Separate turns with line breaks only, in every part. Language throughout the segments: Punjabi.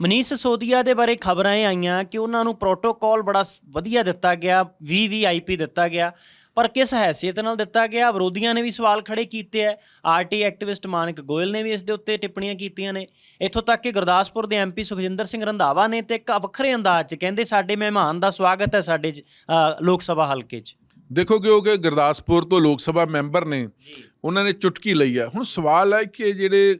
ਮਨੀਸ਼ ਸੋਦੀਆ ਦੇ ਬਾਰੇ ਖਬਰਾਂ ਇਹ ਆਈਆਂ ਕਿ ਉਹਨਾਂ ਨੂੰ ਪ੍ਰੋਟੋਕਾਲ ਬੜਾ ਵਧੀਆ ਦਿੱਤਾ ਗਿਆ ਵੀਵੀਆਈਪੀ ਦਿੱਤਾ ਗਿਆ ਪਰ ਕਿਸ ਹੈਸੀਅਤ ਨਾਲ ਦਿੱਤਾ ਗਿਆ? ਵਿਰੋਧੀਆਂ ਨੇ ਵੀ ਸਵਾਲ ਖੜੇ ਕੀਤੇ ਐ। ਆਰਟੀ ਐਕਟਿਵਿਸਟ ਮਾਨਕ ਗੋਇਲ ਨੇ ਵੀ ਇਸ ਦੇ ਉੱਤੇ ਟਿੱਪਣੀਆਂ ਕੀਤੀਆਂ ਨੇ। ਇੱਥੋਂ ਤੱਕ ਕਿ ਗੁਰਦਾਸਪੁਰ ਦੇ ਐਮਪੀ ਸੁਖਜਿੰਦਰ ਸਿੰਘ ਰੰਧਾਵਾ ਨੇ ਤੇ ਇੱਕ ਵੱਖਰੇ ਅੰਦਾਜ਼ 'ਚ ਕਹਿੰਦੇ ਸਾਡੇ ਮਹਿਮਾਨ ਦਾ ਸਵਾਗਤ ਹੈ ਸਾਡੇ ਲੋਕ ਸਭਾ ਹਲਕੇ 'ਚ।
ਦੇਖੋ ਕਿਉਂਕਿ ਗੁਰਦਾਸਪੁਰ ਤੋਂ ਲੋਕ ਸਭਾ ਮੈਂਬਰ ਨੇ ਉਹਨਾਂ ਨੇ ਚੁਟਕੀ ਲਈ ਹੈ ਹੁਣ ਸਵਾਲ ਹੈ ਕਿ ਜਿਹੜੇ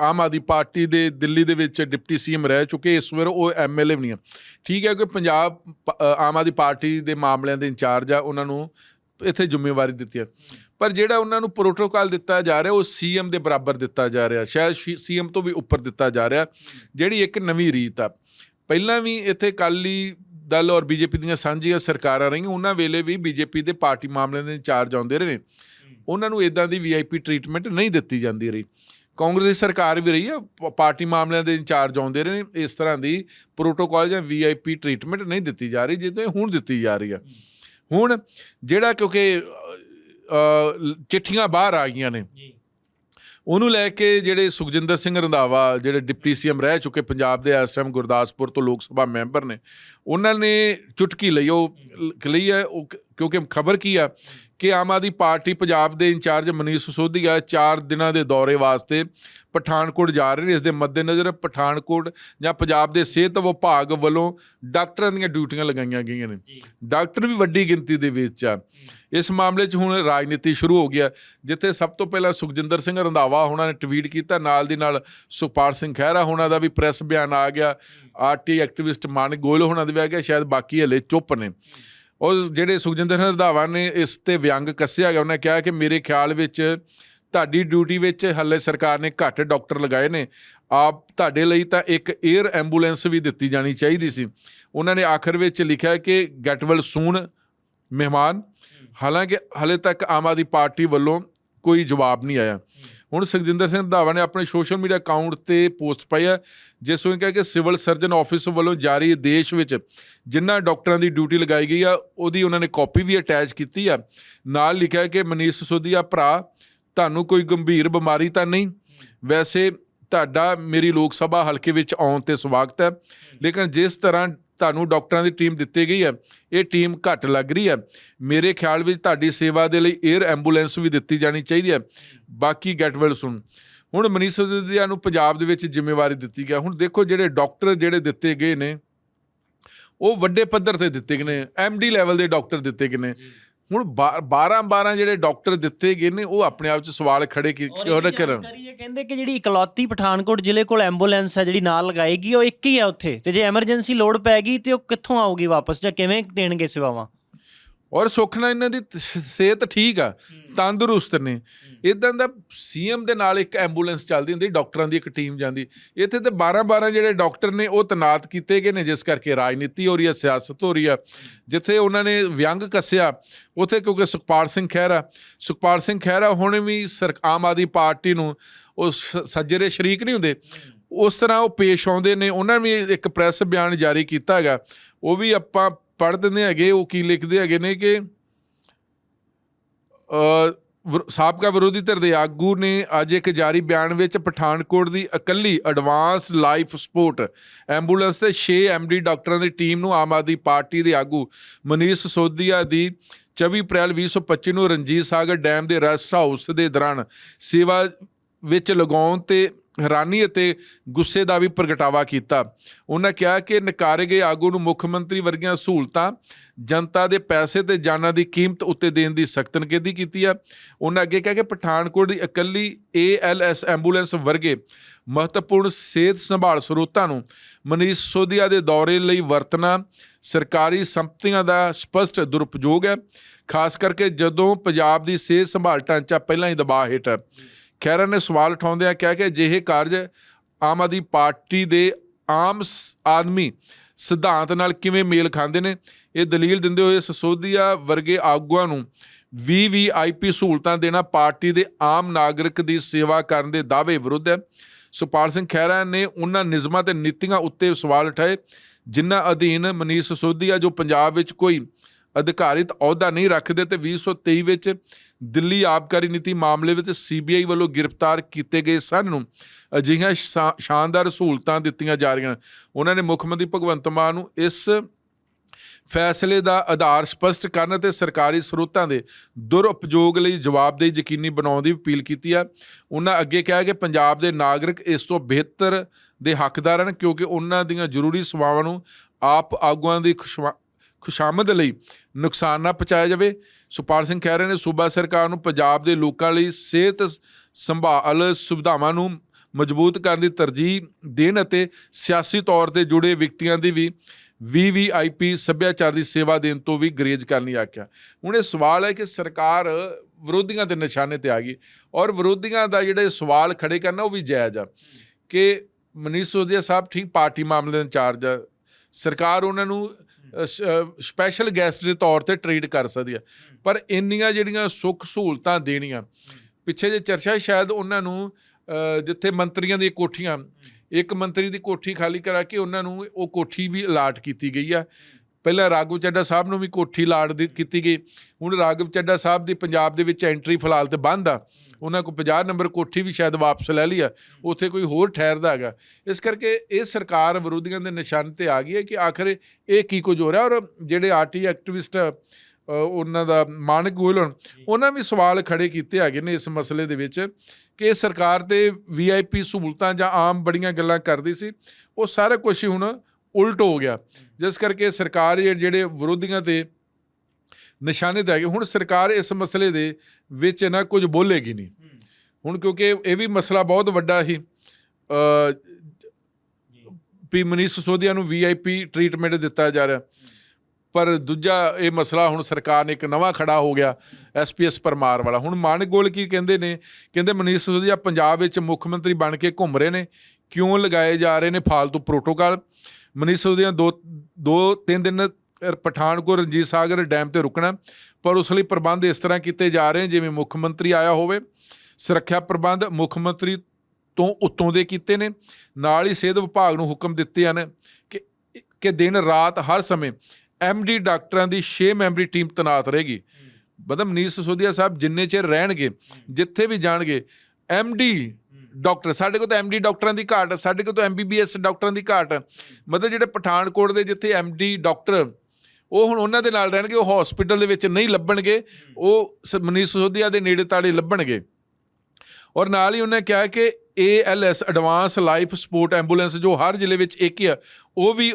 ਆਮ ਆਦਮੀ ਪਾਰਟੀ ਦੇ ਦਿੱਲੀ ਦੇ ਵਿੱਚ ਡਿਪਟੀ ਸੀਐਮ ਰਹਿ ਚੁੱਕੇ, ਇਸ ਵਾਰ ਉਹ ਐਮਐਲਏ ਵੀ ਨਹੀਂ ਆ। ਠੀਕ ਹੈ ਕਿ ਪੰਜਾਬ ਆਮ ਆਦਮੀ ਪਾਰਟੀ ਦੇ ਮਾਮਲਿਆਂ ਦੇ ਇੰਚਾਰਜ ਆ, ਉਹਨਾਂ ਨੂੰ ਇੱਥੇ ਜ਼ਿੰਮੇਵਾਰੀ ਦਿੱਤੀ ਹੈ ਪਰ ਜਿਹੜਾ ਉਹਨਾਂ ਨੂੰ ਪ੍ਰੋਟੋਕਾਲ ਦਿੱਤਾ ਜਾ ਰਿਹਾ, ਉਹ ਸੀਐਮ ਦੇ ਬਰਾਬਰ ਦਿੱਤਾ ਜਾ ਰਿਹਾ। ਸ਼ਾਇਦ ਸੀਐਮ ਤੋਂ ਵੀ ਉੱਪਰ ਦਿੱਤਾ ਜਾ ਰਿਹਾ, ਜਿਹੜੀ ਇੱਕ ਨਵੀਂ ਰੀਤ ਆ। ਪਹਿਲਾਂ ਵੀ ਇੱਥੇ ਕਾਲੀ ਦਲ ਔਰ ਬੀਜੇਪੀ ਦੀਆਂ ਸਾਂਝੀਆਂ ਸਰਕਾਰਾਂ ਰਹੀਆਂ, ਉਹਨਾਂ ਵੇਲੇ ਵੀ ਬੀਜੇਪੀ ਦੇ ਪਾਰਟੀ ਮਾਮਲਿਆਂ ਦੇ ਇੰਚਾਰਜ ਆਉਂਦੇ ਰਹੇ ਨੇ। ਉਹਨਾਂ ਨੂੰ ਇਦਾਂ ਦੀ ਵੀਆਈਪੀ ਟ੍ਰੀਟਮੈਂਟ ਨਹੀਂ ਦਿੱਤੀ ਜਾਂਦੀ ਰਹੀ। ਕਾਂਗਰਸ ਦੀ ਸਰਕਾਰ ਵੀ ਰਹੀ ਹੈ ਪਾਰਟੀ ਮਾਮਲਿਆਂ ਦੇ ਇੰਚਾਰਜ ਆਉਂਦੇ ਰਹੇ ਨੇ ਇਸ ਤਰ੍ਹਾਂ ਦੀ ਪ੍ਰੋਟੋਕਾਲ ਜਾਂ ਵੀਆਈਪੀ ਟ੍ਰੀਟਮੈਂਟ ਨਹੀਂ ਦਿੱਤੀ ਜਾ ਰਹੀ ਜਿੱਦਾਂ ਹੁਣ ਦਿੱਤੀ ਜਾ ਰਹੀ ਹੈ ਹੁਣ ਜਿਹੜਾ ਕਿਉਂਕਿ ਚਿੱਠੀਆਂ ਬਾਹਰ ਆ ਗਈਆਂ ਨੇ
ਜੀ।
ਉਹਨੂੰ ਲੈ ਕੇ ਜਿਹੜੇ ਸੁਖਜਿੰਦਰ ਸਿੰਘ ਰੰਧਾਵਾ ਜਿਹੜੇ ਡਿਪਟੀ ਸੀਐਮ ਰਹਿ ਚੁੱਕੇ ਪੰਜਾਬ ਦੇ ਇਸ ਟਾਈਮ ਗੁਰਦਾਸਪੁਰ ਤੋਂ ਲੋਕ ਸਭਾ ਮੈਂਬਰ ਨੇ ਉਹਨਾਂ ਨੇ ਚੁਟਕੀ ਲਈ ਉਹ ਲਈ ਹੈ ਉਹ ਕਿਉਂਕਿ ਖਬਰ ਕੀ ਆ ਕਿ ਆਮ ਆਦਮੀ ਪਾਰਟੀ ਪੰਜਾਬ ਦੇ ਇੰਚਾਰਜ ਮਨੀਸ਼ ਸੋਧੀਆ 4 ਦਿਨਾਂ ਦੇ ਦੌਰੇ ਵਾਸਤੇ ਪਠਾਨਕੋਟ ਜਾ ਰਹੇ ਨੇ। ਇਸ ਦੇ ਮੱਦੇਨਜ਼ਰ ਪਠਾਨਕੋਟ ਜਾਂ ਪੰਜਾਬ ਦੇ ਸਿਹਤ ਵਿਭਾਗ ਵੱਲੋਂ ਡਾਕਟਰਾਂ ਦੀਆਂ ਡਿਊਟੀਆਂ ਲਗਾਈਆਂ ਗਈਆਂ ਨੇ। ਡਾਕਟਰ ਵੀ ਵੱਡੀ ਗਿਣਤੀ ਦੇ ਵਿੱਚ ਆ। ਇਸ ਮਾਮਲੇ 'ਚ ਹੁਣ ਰਾਜਨੀਤੀ ਸ਼ੁਰੂ ਹੋ ਗਿਆ ਜਿੱਥੇ ਸਭ ਤੋਂ ਪਹਿਲਾਂ ਸੁਖਜਿੰਦਰ ਸਿੰਘ ਰੰਧਾਵਾ ਹੋਣਾ ਨੇ ਟਵੀਟ ਕੀਤਾ। ਨਾਲ ਦੀ ਨਾਲ ਸੁਖਪਾਲ ਸਿੰਘ ਖਹਿਰਾ ਹੋਣਾ ਦਾ ਵੀ ਪ੍ਰੈਸ ਬਿਆਨ ਆ ਗਿਆ। ਆਰਟੀ ਐਕਟਿਵਿਸਟ ਮਾਨਕ ਗੋਇਲ ਹੋਣਾ ਦਾ ਵੀ ਆ ਗਿਆ। ਸ਼ਾਇਦ ਬਾਕੀ ਹਲੇ ਚੁੱਪ ਨੇ। ਉਹ ਜਿਹੜੇ ਸੁਖਜਿੰਦਰ ਸਿੰਘ ਰੰਧਾਵਾ ਨੇ ਇਸ ਤੇ ਵਿਅੰਗ ਕੱਸਿਆ ਗਿਆ, ਉਹਨੇ ਕਿਹਾ ਕਿ ਮੇਰੇ ਖਿਆਲ ਵਿੱਚ ਤੁਹਾਡੀ ਡਿਊਟੀ ਵਿੱਚ ਹੱਲੇ ਸਰਕਾਰ ਨੇ ਘੱਟ ਡਾਕਟਰ ਲਗਾਏ ਨੇ। ਆਪ ਤੁਹਾਡੇ ਲਈ ਤਾਂ ਇੱਕ 에ਅਰ ਐਂਬੂਲੈਂਸ ਵੀ ਦਿੱਤੀ ਜਾਣੀ ਚਾਹੀਦੀ ਸੀ। ਉਹਨਾਂ ਨੇ ਆਖਰ ਵਿੱਚ ਲਿਖਿਆ ਕਿ ਗੈਟ ਵੈਲ ਸੂਨ, ਮਹਿਮਾਨ, ਹਾਲਾਂਕਿ ਹਲੇ ਤੱਕ ਆਮ ਆਦਮੀ ਪਾਰਟੀ ਵੱਲੋਂ ਕੋਈ ਜਵਾਬ ਨਹੀਂ ਆਇਆ। ਹੁਣ ਸੁਖਜਿੰਦਰ ਸਿੰਘ ਰੰਧਾਵਾ ਨੇ ਆਪਣੇ ਸੋਸ਼ਲ ਮੀਡੀਆ ਅਕਾਊਂਟ ਤੇ ਪੋਸਟ ਪਾਈ ਹੈ, ਜਿਸ ਵਿੱਚ ਕਿਹਾ ਕਿ ਸਿਵਲ ਸਰਜਨ ਆਫਿਸ ਵੱਲੋਂ ਜਾਰੀ ਆਦੇਸ਼ ਵਿੱਚ ਜਿਨ੍ਹਾਂ ਡਾਕਟਰਾਂ ਦੀ ਡਿਊਟੀ ਲਗਾਈ ਗਈ ਆ, ਉਹਦੀ ਉਹਨਾਂ ਨੇ ਕਾਪੀ ਵੀ ਅਟੈਚ ਕੀਤੀ ਆ। ਨਾਲ ਲਿਖਿਆ ਕਿ ਮਨੀਸ਼ ਸੋਦੀਆ ਭਰਾ, ਤੁਹਾਨੂੰ ਕੋਈ ਗੰਭੀਰ ਬਿਮਾਰੀ ਤਾਂ ਨਹੀਂ। ਵੈਸੇ ਤੁਹਾਡਾ ਮੇਰੀ ਲੋਕ ਸਭਾ ਹਲਕੇ ਵਿੱਚ ਆਉਣ ਤੇ ਸਵਾਗਤ ਹੈ। ਲੇਕਿਨ ਜਿਸ ਤਰ੍ਹਾਂ ਤੁਹਾਨੂੰ ਡਾਕਟਰਾਂ ਦੀ ਟੀਮ ਦਿੱਤੀ ਗਈ ਹੈ। ਇਹ ਟੀਮ ਘੱਟ ਲੱਗ ਰਹੀ ਹੈ। ਮੇਰੇ ਖਿਆਲ ਵਿੱਚ ਤੁਹਾਡੀ ਸੇਵਾ ਦੇ ਲਈ 에ਅਰ ਐਂਬੂਲੈਂਸ ਵੀ ਦਿੱਤੀ ਜਾਣੀ ਚਾਹੀਦੀ ਹੈ। ਬਾਕੀ ਗੈਟ ਵੈਲ ਸੁਣ ਹੁਣ ਮਨੀਸ਼ ਸਿਸੋਦੀਆ ਨੂੰ ਪੰਜਾਬ ਦੇ ਵਿੱਚ ਜ਼ਿੰਮੇਵਾਰੀ ਦਿੱਤੀ ਗਿਆ। ਹੁਣ ਦੇਖੋ ਜਿਹੜੇ ਡਾਕਟਰ ਜਿਹੜੇ ਦਿੱਤੇ ਗਏ ਨੇ, ਉਹ ਵੱਡੇ ਪੱਧਰ ਤੇ ਦਿੱਤੇ ਗਏ ਨੇ। ਐਮਡੀ ਲੈਵਲ ਦੇ ਡਾਕਟਰ ਦਿੱਤੇ ਗਏ ਨੇ। ਹੁਣ 12 12 ਜਿਹੜੇ ਡਾਕਟਰ ਦਿੱਤੇ ਗਏ ਨੇ ਉਹ ਆਪਣੇ ਆਪ 'ਚ ਸਵਾਲ ਖੜੇ ਕਿਉਂ ਕਰਨ
ਇਹ ਕਹਿੰਦੇ ਕਿ ਜਿਹੜੀ ਇਕਲੌਤੀ ਪਠਾਨਕੋਟ ਜ਼ਿਲ੍ਹੇ ਕੋਲ ਐਂਬੂਲੈਂਸ ਹੈ ਜਿਹੜੀ ਨਾਲ ਲਗਾਏਗੀ ਉਹ ਇੱਕ ਹੀ ਹੈ ਉੱਥੇ ਤੇ ਜੇ ਐਮਰਜੈਂਸੀ ਲੋੜ ਪੈ ਗਈ ਤੇ ਉਹ ਕਿੱਥੋਂ ਆਊਗੀ ਵਾਪਸ ਜਾਂ ਕਿਵੇਂ ਦੇਣਗੇ ਸੇਵਾਵਾਂ?
ਔਰ ਸੁੱਖ ਨਾਲ ਇਹਨਾਂ ਦੀ ਤ- ਸਿਹਤ ਠੀਕ ਆ ਤੰਦਰੁਸਤ ਨੇ। ਇਦਾਂ ਦਾ ਸੀਐਮ ਦੇ ਨਾਲ ਇੱਕ ਐਂਬੂਲੈਂਸ ਚੱਲਦੀ ਹੁੰਦੀ ਡਾਕਟਰਾਂ ਦੀ ਇੱਕ ਟੀਮ ਜਾਂਦੀ। ਇੱਥੇ ਤੇ 12 12 ਜਿਹੜੇ ਡਾਕਟਰ ਨੇ ਉਹ ਤਨਾਤ ਕੀਤੇ ਗਏ ਨੇ ਜਿਸ ਕਰਕੇ ਰਾਜਨੀਤੀ ਹੋ ਰਹੀ ਹੈ ਸਿਆਸਤ ਹੋ ਰਹੀ ਆ। ਜਿੱਥੇ ਉਹਨਾਂ ਨੇ ਵਿਅੰਗ ਕੱਸਿਆ ਉੱਥੇ ਕਿਉਂਕਿ ਸੁਖਪਾਲ ਸਿੰਘ ਖਹਿਰਾ ਸੁਖਪਾਲ ਸਿੰਘ ਖਹਿਰਾ ਹੁਣ ਵੀ ਸਰ ਆਮ ਆਦਮੀ ਪਾਰਟੀ ਨੂੰ ਉਹ ਸ- ਸੱਜਰੇ ਸ਼ਰੀਕ ਨਹੀਂ ਹੁੰਦੇ। ਉਸ ਤਰ੍ਹਾਂ ਉਹ ਪੇਸ਼ ਆਉਂਦੇ ਨੇ ਉਹਨਾਂ ਨੇ ਵੀ ਇੱਕ ਪ੍ਰੈਸ ਬਿਆਨ ਜਾਰੀ ਕੀਤਾ ਹੈਗਾ। ਉਹ ਵੀ ਆਪਾਂ ਪੜ੍ਹ ਦਿੰਦੇ ਹੈਗੇ, ਉਹ ਕੀ ਲਿਖਦੇ ਹੈਗੇ ਨੇ ਕਿ ਸਾਬਕਾ ਵਿਰੋਧੀ ਧਿਰ ਦੇ ਆਗੂ ਨੇ ਅੱਜ ਇੱਕ ਜਾਰੀ ਬਿਆਨ ਵਿੱਚ ਪਠਾਨਕੋਟ ਦੀ ਇਕੱਲੀ ਐਡਵਾਂਸ ਲਾਈਫ ਸਪੋਰਟ ਐਂਬੂਲੈਂਸ ਤੇ 6 ਐਮਡੀ ਡਾਕਟਰਾਂ ਦੀ ਟੀਮ ਨੂੰ ਆਮ ਆਦਮੀ ਪਾਰਟੀ ਦੇ ਆਗੂ ਮਨੀਸ਼ ਸੋਧੀਆ ਦੀ 24 ਅਪ੍ਰੈਲ 2025 ਨੂੰ ਰਣਜੀਤ ਸਾਗਰ ਡੈਮ ਦੇ ਰੈਸਟ ਹਾਊਸ ਦੇ ਦੌਰਾਨ ਸੇਵਾ ਵਿੱਚ ਲਗਾਉਣ ਤੇ ਹੈਰਾਨੀ ਅਤੇ ਗੁੱਸੇ ਦਾ ਵੀ ਪ੍ਰਗਟਾਵਾ ਕੀਤਾ। ਉਹਨਾਂ ਕਿਹਾ ਕਿ ਨਕਾਰੇ ਗਏ ਆਗੂ ਨੂੰ ਮੁੱਖ ਮੰਤਰੀ ਵਰਗੀਆਂ ਸਹੂਲਤਾਂ, ਜਨਤਾ ਦੇ ਪੈਸੇ ਤੇ ਜਾਨਾਂ ਦੀ ਕੀਮਤ ਉੱਤੇ ਦੇਣ ਦੀ ਸਖਤ ਨਿਖੇਧੀ ਕੀਤੀ ਆ। ਉਹਨਾਂ ਅੱਗੇ ਕਿਹਾ ਕਿ ਪਠਾਨਕੋਟ ਦੀ ਇਕੱਲੀ ਏਐਲਐਸ ਐਂਬੂਲੈਂਸ ਵਰਗੇ ਮਹੱਤਵਪੂਰਨ ਸਿਹਤ ਸੰਭਾਲ ਸਰੋਤਾਂ ਨੂੰ ਮਨੀਸ਼ ਸੋਧੀਆ ਦੇ ਦੌਰੇ ਲਈ ਵਰਤਣਾ ਸਰਕਾਰੀ ਸੰਪਤੀਆਂ ਦਾ ਸਪਸ਼ਟ ਦੁਰਉਪਯੋਗ ਹੈ। ਖਾਸ ਕਰਕੇ ਜਦੋਂ ਪੰਜਾਬ ਦੀ ਸਿਹਤ ਸੰਭਾਲ ਢਾਂਚਾ ਪਹਿਲਾਂ ਹੀ ਦਬਾਅ ਹੇਠ ਹੈ। ਖਹਿਰਾ ਨੇ ਸਵਾਲ ਉਠਾਉਂਦਿਆਂ ਕਿਹਾ ਕਿ ਅਜਿਹੇ ਕਾਰਜ ਆਮ ਆਦਮੀ ਪਾਰਟੀ ਦੇ ਆਮ ਸ- ਆਦਮੀ ਸਿਧਾਂਤ ਨਾਲ ਕਿਵੇਂ ਮੇਲ ਖਾਂਦੇ ਨੇ? ਇਹ ਦਲੀਲ ਦਿੰਦੇ ਹੋਏ ਸਸੋਦੀਆ ਵਰਗੇ ਆਗੂਆਂ ਨੂੰ ਵੀਵੀਆਈਪੀ ਸਹੂਲਤਾਂ ਦੇਣਾ ਪਾਰਟੀ ਦੇ ਆਮ ਨਾਗਰਿਕ ਦੀ ਸੇਵਾ ਕਰਨ ਦੇ ਦਾਅਵੇ ਵਿਰੁੱਧ ਹੈ। ਸੁਪਾਲ ਸਿੰਘ ਖਹਿਰਾ ਨੇ ਉਹਨਾਂ ਨਿਯਮਾਂ ਤੇ ਨੀਤੀਆਂ ਉੱਤੇ ਸਵਾਲ ਉਠਾਏ, ਜਿਨ੍ਹਾਂ ਅਧੀਨ ਮਨੀਸ਼ ਸਸੋਦੀਆ, ਜੋ ਪੰਜਾਬ ਵਿੱਚ ਕੋਈ ਅਧਿਕਾਰਿਤ ਅਹੁਦਾ ਨਹੀਂ ਰੱਖਦੇ ਤੇ 2023 ਵਿੱਚ ਦਿੱਲੀ ਆਬਕਾਰੀ ਨੀਤੀ ਮਾਮਲੇ ਵਿੱਚ ਸੀਬੀਆਈ ਵੱਲੋਂ ਗ੍ਰਿਫਤਾਰ ਕੀਤੇ ਗਏ ਸਨ ਨੂੰ ਅਜਿਹੀਆਂ ਸ਼ਾ- ਸ਼ਾਨਦਾਰ ਸਹੂਲਤਾਂ ਦਿੱਤੀਆਂ ਜਾ ਰਹੀਆਂ ਉਹਨਾਂ ਨੇ ਮੁੱਖ ਮੰਤਰੀ ਭਗਵੰਤ ਮਾਨ ਨੂੰ ਇਸ ਫੈਸਲੇ ਦਾ ਆਧਾਰ ਸਪਸ਼ਟ ਕਰਨ ਅਤੇ ਸਰਕਾਰੀ ਸਰੋਤਾਂ ਦੇ ਦੁਰਉਪਯੋਗ ਲਈ ਜਵਾਬਦੇਹੀ ਯਕੀਨੀ ਬਣਾਉਣ ਦੀ ਅਪੀਲ ਕੀਤੀ ਹੈ ਉਹਨਾਂ ਅੱਗੇ ਕਿਹਾ ਕਿ ਪੰਜਾਬ ਦੇ ਨਾਗਰਿਕ ਇਸ ਤੋਂ ਬਿਹਤਰ ਦੇ ਹੱਕਦਾਰ ਹਨ ਕਿਉਂਕਿ ਉਹਨਾਂ ਦੀਆਂ ਜ਼ਰੂਰੀ ਸੇਵਾਵਾਂ ਨੂੰ ਆਪ ਆਗੂਆਂ ਦੀ ਖੁਸ਼ਵਾ- ਖੁਸ਼ਾਮਦ ਲਈ ਨੁਕਸਾਨ ਨਾ ਪਹੁੰਚਾਇਆ ਜਾਵੇ। ਸੁਪਾਲ ਸਿੰਘ ਕਹਿ ਰਹੇ ਨੇ, ਸੂਬਾ ਸਰਕਾਰ ਨੂੰ ਪੰਜਾਬ ਦੇ ਲੋਕਾਂ ਲਈ ਸਿਹਤ ਸੰਭਾਲ ਸੁਵਿਧਾਵਾਂ ਨੂੰ ਮਜ਼ਬੂਤ ਕਰਨ ਦੀ ਤਰਜੀਹ ਦੇਣ ਅਤੇ ਸਿਆਸੀ ਤੌਰ ਤੇ ਜੁੜੇ ਵਿਅਕਤੀਆਂ ਦੀ ਵੀ ਵੀਵੀਆਈਪੀ ਸੱਭਿਆਚਾਰ ਦੀ ਸੇਵਾ ਦੇਣ ਤੋਂ ਵੀ ਗਰੇਜ ਕਰਨ ਲਈ ਆਖਿਆ। ਹੁਣ ਇਹ ਸਵਾਲ ਹੈ ਕਿ ਸਰਕਾਰ ਵਿਰੋਧੀਆਂ ਦੇ ਨਿਸ਼ਾਨੇ ਤੇ ਆ ਗਈ ਔਰ ਵਿਰੋਧੀਆਂ ਦਾ ਜਿਹੜੇ ਸਵਾਲ ਖੜੇ ਕਰਨਾ, ਉਹ ਵੀ ਜਾਇਜ਼ ਆ ਕਿ ਮਨੀਸ਼ ਸੋਦੀਆ ਸਾਹਿਬ ਠੀਕ ਪਾਰਟੀ ਮਾਮਲੇ ਦੇ ਇੰਚਾਰਜ ਆ। ਸਰਕਾਰ ਉਹਨਾਂ ਨੂੰ ਸਪੈਸ਼ਲ ਗੈਸਟ ਦੇ ਤੌਰ ਤੇ ਟ੍ਰੀਟ ਕਰ ਸਕਦੀ ਹੈ। ਪਰ ਇੰਨੀਆਂ ਜਿਹੜੀਆਂ ਸੁੱਖ ਸਹੂਲਤਾਂ ਦੇਣੀਆਂ ਪਿੱਛੇ ਜੇ ਚਰਚਾ ਸ਼ਾਇਦ ਉਹਨਾਂ ਨੂੰ ਜਿੱਥੇ ਮੰਤਰੀਆਂ ਦੀਆਂ ਕੋਠੀਆਂ ਇੱਕ ਮੰਤਰੀ ਦੀ ਕੋਠੀ ਖਾਲੀ ਕਰਾ ਕੇ ਉਹਨਾਂ ਨੂੰ ਉਹ ਕੋਠੀ ਵੀ ਅਲਾਟ ਕੀਤੀ ਗਈ ਆ। ਪਹਿਲਾਂ ਰਾਘਵ ਚੱਡਾ ਸਾਹਿਬ ਨੂੰ ਵੀ ਕੋਠੀ ਦੀ ਕੀਤੀ ਗਈ। ਹੁਣ ਰਾਘਵ ਚੱਡਾ ਸਾਹਿਬ ਦੀ ਪੰਜਾਬ ਦੇ ਵਿੱਚ ਐਂਟਰੀ ਫਿਲਹਾਲ ਤੇ ਬੰਦ ਆ। ਉਹਨਾਂ ਕੋਲ 50 ਨੰਬਰ ਕੋਠੀ ਵੀ ਸ਼ਾਇਦ ਵਾਪਸ ਲੈ ਲਈ ਆ ਉੱਥੇ ਕੋਈ ਹੋਰ ਠਹਿਰਦਾ ਹੈਗਾ। ਇਸ ਕਰਕੇ ਇਹ ਸਰਕਾਰ ਵਿਰੋਧੀਆਂ ਦੇ ਨਿਸ਼ਾਨ ਤੇ ਆ ਗਈ ਹੈ ਕਿ ਆਖਰ ਇਹ ਕੀ ਕੁਝ ਹੋ ਰਿਹਾ ਔਰ ਜਿਹੜੇ ਆਰਟੀ ਐਕਟਿਵਿਸਟ ਉਹਨਾਂ ਦਾ ਮਾਨਕ ਗੋਇਲ ਉਹਨਾਂ ਵੀ ਸਵਾਲ ਖੜੇ ਕੀਤੇ ਹੈਗੇ ਨੇ ਇਸ ਮਸਲੇ ਦੇ ਵਿੱਚ ਕਿ ਸਰਕਾਰ ਤੇ ਵੀਆਈਪੀ ਸਹੂਲਤਾਂ ਜਾਂ ਆਮ ਬੜੀਆਂ ਗੱਲਾਂ ਕਰਦੀ ਸੀ ਉਹ ਸਾਰਾ ਕੁਝ ਹੀ ਹੁਣ ਉਲਟ ਹੋ ਗਿਆ। ਜਿਸ ਕਰਕੇ ਸਰਕਾਰ ਜਿਹੜੇ ਵਿਰੋਧੀਆਂ ਤੇ ਨਿਸ਼ਾਨੇ ਤੇ ਆ ਗਏ। ਹੁਣ ਸਰਕਾਰ ਇਸ ਮਸਲੇ ਦੇ ਵਿੱਚ ਨਾ ਕੁਝ ਬੋਲੇਗੀ ਨਹੀਂ। ਹੁਣ ਕਿਉਂਕਿ ਇਹ ਵੀ ਮਸਲਾ ਬਹੁਤ ਵੱਡਾ ਹੀ ਅ ਪੀ ਮਨੀਸ਼ ਸਿਸੋਦੀਆ ਨੂੰ ਵੀਆਈਪੀ ਟ੍ਰੀਟਮੈਂਟ ਦਿੱਤਾ ਜਾ ਰਿਹਾ। ਪਰ ਦੂਜਾ ਇਹ ਮਸਲਾ ਹੁਣ ਸਰਕਾਰ ਨੇ ਇੱਕ ਨਵਾਂ ਖੜਾ ਹੋ ਗਿਆ ਐਸਪੀਐਸ ਪਰਮਾਰ ਵਾਲਾ। ਹੁਣ ਮਾਨਕ ਗੋਲ ਕੀ ਕਹਿੰਦੇ ਨੇ? ਕਹਿੰਦੇ ਮਨੀਸ਼ ਸਿਸੋਦੀਆ ਪੰਜਾਬ ਵਿੱਚ ਮੁੱਖ ਮੰਤਰੀ ਬਣ ਕੇ ਘੁੰਮ ਰਹੇ ਨੇ। ਕਿਉਂ ਲਗਾਏ ਜਾ ਰਹੇ ਨੇ? ਫਾਲਤੂ ਪ੍ਰੋਟੋਕਾਲ ਮਨੀਸ਼ ਸਿਸੋਦੀਆ ਦੋ ਦੋ ਤਿੰਨ ਦਿਨ ਪਠਾਨਕੋਟ ਰਣਜੀਤ ਸਾਗਰ ਡੈਮ ਤੇ ਰੁਕਣਾ। ਪਰ ਉਸ ਲਈ ਪ੍ਰਬੰਧ ਇਸ ਤਰ੍ਹਾਂ ਕੀਤੇ ਜਾ ਰਹੇ ਜਿਵੇਂ ਮੁੱਖ ਮੰਤਰੀ ਆਇਆ ਹੋਵੇ। ਸੁਰੱਖਿਆ ਪ੍ਰਬੰਧ ਮੁੱਖ ਮੰਤਰੀ ਤੋਂ ਉੱਤੋਂ ਦੇ ਕੀਤੇ ਨੇ। ਨਾਲ ਹੀ ਸਿਹਤ ਵਿਭਾਗ ਨੂੰ ਹੁਕਮ ਦਿੱਤੇ ਹਨ ਕਿ ਕਿ ਦਿਨ ਰਾਤ ਹਰ ਸਮੇਂ ਐਮਡੀ ਡਾਕਟਰਾਂ ਦੀ 6 ਮੈਂਬਰੀ ਟੀਮ ਤੈਨਾਤ ਰਹੇਗੀ। ਮਤਲਬ ਮਨੀਸ਼ ਸਿਸੋਦੀਆ ਸਾਹਿਬ ਜਿੰਨੇ ਚਿਰ ਰਹਿਣਗੇ, ਜਿੱਥੇ ਵੀ ਜਾਣਗੇ ਐਮਡੀ ਡਾਕਟਰ, ਸਾਡੇ ਕੋਲ ਤਾਂ ਐਮਡੀ ਡਾਕਟਰਾਂ ਦੀ ਘਾਟ ਸਾਡੇ ਕੋਲ ਤਾਂ ਐਮਬੀਬੀਐਸ ਡਾਕਟਰਾਂ ਦੀ ਘਾਟ ਮਤਲਬ ਜਿਹੜੇ ਪਠਾਨਕੋਟ ਦੇ ਜਿੱਥੇ ਐਮਡੀ ਡਾਕਟਰ ਉਹ ਹੁਣ ਉਹਨਾਂ ਦੇ ਨਾਲ ਰਹਿਣਗੇ, ਉਹ ਹਸਪੀਟਲ ਦੇ ਵਿੱਚ ਨਹੀਂ ਲੱਭਣਗੇ, ਉਹ ਸ- ਮਨੀਸ਼ ਸਿਸੋਦੀਆ ਦੇ ਨੇੜੇ ਤਾੜੇ ਲੱਭਣਗੇ। ਔਰ ਨਾਲ ਹੀ ਉਹਨੇ ਕਿਹਾ ਕਿ ALS advance life support ambulance ਜੋ ਹਰ ਜ਼ਿਲ੍ਹੇ ਵਿੱਚ ਇੱਕ ਹੀ ਆ, ਉਹ ਵੀ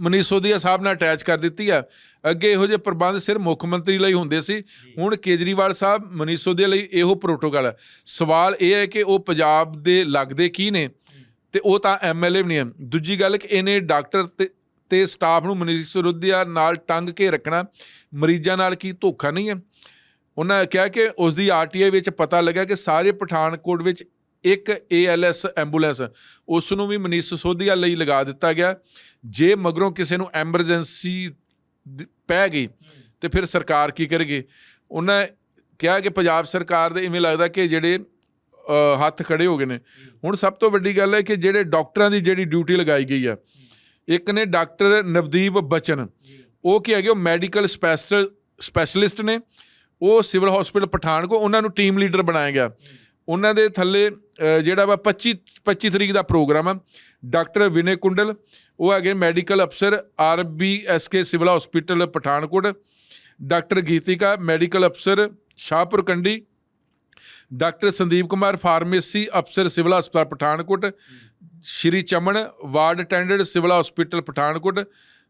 ਮਨੀਸ਼ ਸਿਸੋਦੀਆ ਸਾਹਿਬ ਨਾਲ ਅਟੈਚ ਕਰ ਦਿੱਤੀ ਆ। ਅੱਗੇ ਇਹੋ ਜਿਹੇ ਪ੍ਰਬੰਧ ਸਿਰਫ ਮੁੱਖ ਮੰਤਰੀ ਲਈ ਹੁੰਦੇ ਸੀ। ਹੁਣ ਕੇਜਰੀਵਾਲ ਸਾਹਿਬ, ਮਨੀਸ਼ ਸਿਸੋਦੀਆ ਲਈ ਇਹੋ ਪ੍ਰੋਟੋਕਾਲ ਹੈ ਸਵਾਲ ਇਹ ਹੈ ਕਿ ਉਹ ਪੰਜਾਬ ਦੇ ਲੱਗਦੇ ਕੀ ਨੇ? ਤੇ ਉਹ ਤਾਂ ਐਮਐਲਏ ਵੀ ਨਹੀਂ ਹੈ ਦੂਜੀ ਗੱਲ ਕਿ ਇਹਨੇ ਡਾਕਟਰ ਤੇ ਤੇ ਸਟਾਫ ਨੂੰ ਮਨੀਸ਼ ਸਿਸੋਦੀਆ ਨਾਲ ਟੰਗ ਕੇ ਰੱਖਣਾ। ਮਰੀਜ਼ਾਂ ਨਾਲ ਕੀ ਧੋਖਾ ਨਹੀਂ ਹੈ। ਉਹਨਾਂ ਕਿਹਾ ਕਿ ਉਸ ਦੀ ਆਰਟੀਆਈ ਵਿੱਚ ਪਤਾ ਲੱਗਾ ਕਿ ਸਾਰੇ ਪਠਾਨਕੋਟ ਵਿੱਚ ਇੱਕ ALS ਐਂਬੂਲੈਂਸ, ਉਸ ਨੂੰ ਵੀ ਮਨੀਸ਼ ਸਿਸੋਦੀਆ ਲਈ ਲਗਾ ਦਿੱਤਾ ਗਿਆ। ਜੇ ਮਗਰੋਂ ਕਿਸੇ ਨੂੰ ਐਮਰਜੈਂਸੀ ਪੈ ਗਈ, ਤੇ ਫਿਰ ਸਰਕਾਰ ਕੀ ਕਰੇਗੀ? ਉਹਨਾਂ ਕਿਹਾ ਕਿ ਪੰਜਾਬ ਸਰਕਾਰ ਦੇ ਇਵੇਂ ਲੱਗਦਾ ਕਿ ਜਿਹੜੇ ਹੱਥ ਖੜੇ ਹੋ ਗਏ ਨੇ। ਹੁਣ ਸਭ ਤੋਂ ਵੱਡੀ ਗੱਲ ਹੈ ਕਿ ਜਿਹੜੇ ਡਾਕਟਰਾਂ ਦੀ ਜਿਹੜੀ ਡਿਊਟੀ ਲਗਾਈ ਗਈ ਆ ਇੱਕ ਨੇ ਡਾਕਟਰ ਨਵਦੀਪ ਬਚਨ। ਉਹ ਕੀ ਹੈਗੇ ਉਹ ਮੈਡੀਕਲ ਸਪੈਸ਼ਲਿਸਟ ਨੇ। ਉਹ ਸਿਵਲ ਹਸਪੀਟਲ ਪਠਾਨਕੋਟ ਉਹਨਾਂ ਨੂੰ ਟੀਮ ਲੀਡਰ ਬਣਾਇਆ ਗਿਆ। ਉਹਨਾਂ ਦੇ ਥੱਲੇ ਜਿਹੜਾ ਵਾ 25 25 ਤਰੀਕ ਦਾ ਪ੍ਰੋਗਰਾਮ ਆ। ਡਾਕਟਰ ਵਿਨੇ ਕੁੰਡਲ ਉਹ ਹੈਗੇ ਮੈਡੀਕਲ ਅਫਸਰ RBSK civil hospital Pathankot. Doctor Gitika medical ਅਫਸਰ ਸ਼ਾਹਪੁਰ ਕੰਡੀ ਡਾਕਟਰ ਸੰਦੀਪ ਕੁਮਾਰ ਫਾਰਮੇਸੀ ਅਫਸਰ ਸਿਵਲ ਹਸਪਤਾਲ Pathankot. Shri Chaman ward attendant civil hospital Pathankot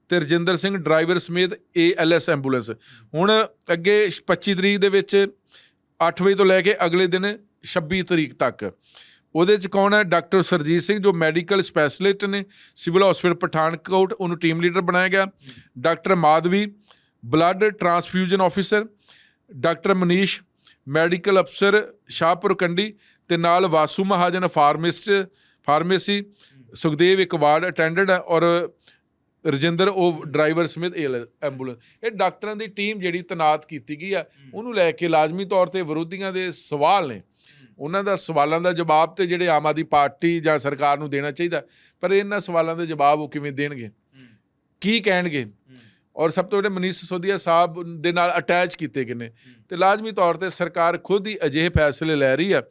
ਤੇ ਰਜਿੰਦਰ ਸਿੰਘ ਡਰਾਈਵਰ ਸਮੇਤ ਏਐਲਐਸ ਐਂਬੂਲੈਂਸ। ਹੁਣ ਅੱਗੇ 25 ਤਰੀਕ ਦੇ ਵਿੱਚ 8 ਵਜੇ ਤੋਂ ਲੈ ਕੇ ਅਗਲੇ ਦਿਨ 26 ਤਰੀਕ ਤੱਕ। ਉਹਦੇ ਚ ਕੌਣ ਹੈ? ਡਾਕਟਰ ਸਰਜੀਤ ਸਿੰਘ, ਜੋ ਮੈਡੀਕਲ ਸਪੈਸ਼ਲਿਸਟ ਨੇ, ਸਿਵਲ ਹਸਪੀਟਲ ਪਠਾਨਕੋਟ ਉਹਨੂੰ ਟੀਮ ਲੀਡਰ ਬਣਾਇਆ ਗਿਆ। Doctor Madhavi, blood transfusion officer, doctor Manish, medical ਅਫਸਰ ਸ਼ਾਹਪੁਰ ਕੰਡੀ ਤੇ ਨਾਲ ਵਾਸੂ ਮਹਾਜਨ ਫਾਰਮਿਸਟ ਫਾਰਮੇਸੀ ਸੁਖਦੇਵ ਇੱਕ ਵਾਰਡ ਅਟੈਂਡਡ ਹੈ ਔਰ ਰਜਿੰਦਰ ਉਹ ਡਰਾਈਵਰ ਸਮਿਤ ਐਂਬੂਲੈਂਸ ਇਹ ਡਾਕਟਰਾਂ ਦੀ ਟੀਮ ਜਿਹੜੀ ਤਨਾਤ ਕੀਤੀ ਗਈ ਆ ਉਹਨੂੰ ਲੈ ਕੇ ਲਾਜ਼ਮੀ ਤੌਰ ਤੇ ਵਿਰੋਧੀਆਂ ਦੇ ਸਵਾਲ ਨੇ। ਉਹਨਾਂ ਦਾ ਸਵਾਲਾਂ ਦਾ ਜਵਾਬ ਤੇ ਜਿਹੜੇ ਆਮ ਆਦੀ ਪਾਰਟੀ ਜਾਂ ਸਰਕਾਰ ਨੂੰ ਦੇਣਾ ਚਾਹੀਦਾ ਪਰ ਇਹਨਾਂ ਸਵਾਲਾਂ ਦੇ ਜਵਾਬ ਉਹ ਕਿਵੇਂ ਦੇਣਗੇ? ਕੀ ਕਹਿਣਗੇ? ਔਰ ਸਭ ਤੋਂ ਵੱਡੇ ਮਨੀਸ਼ ਸੋਦੀਆ ਸਾਹਿਬ ਦੇ ਨਾਲ ਅਟੈਚ ਕੀਤੇ ਗਏ ਨੇ। ਤੇ ਲਾਜ਼ਮੀ ਤੌਰ ਤੇ ਸਰਕਾਰ ਖੁਦ ਹੀ ਅਜਿਹੇ ਫੈਸਲੇ ਲੈ ਰਹੀ ਆ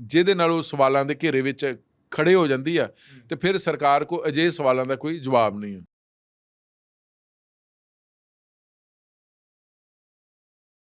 ਜਿਹਦੇ ਨਾਲ ਉਹ ਸਵਾਲਾਂ ਦੇ ਘੇਰੇ ਵਿੱਚ ਖੜੇ ਹੋ ਜਾਂਦੀ ਆ ਤੇ ਫਿਰ ਸਰਕਾਰ ਕੋ ਅਜੇ ਸਵਾਲਾਂ ਦਾ ਕੋਈ ਜਵਾਬ ਨਹੀਂ ਹੈ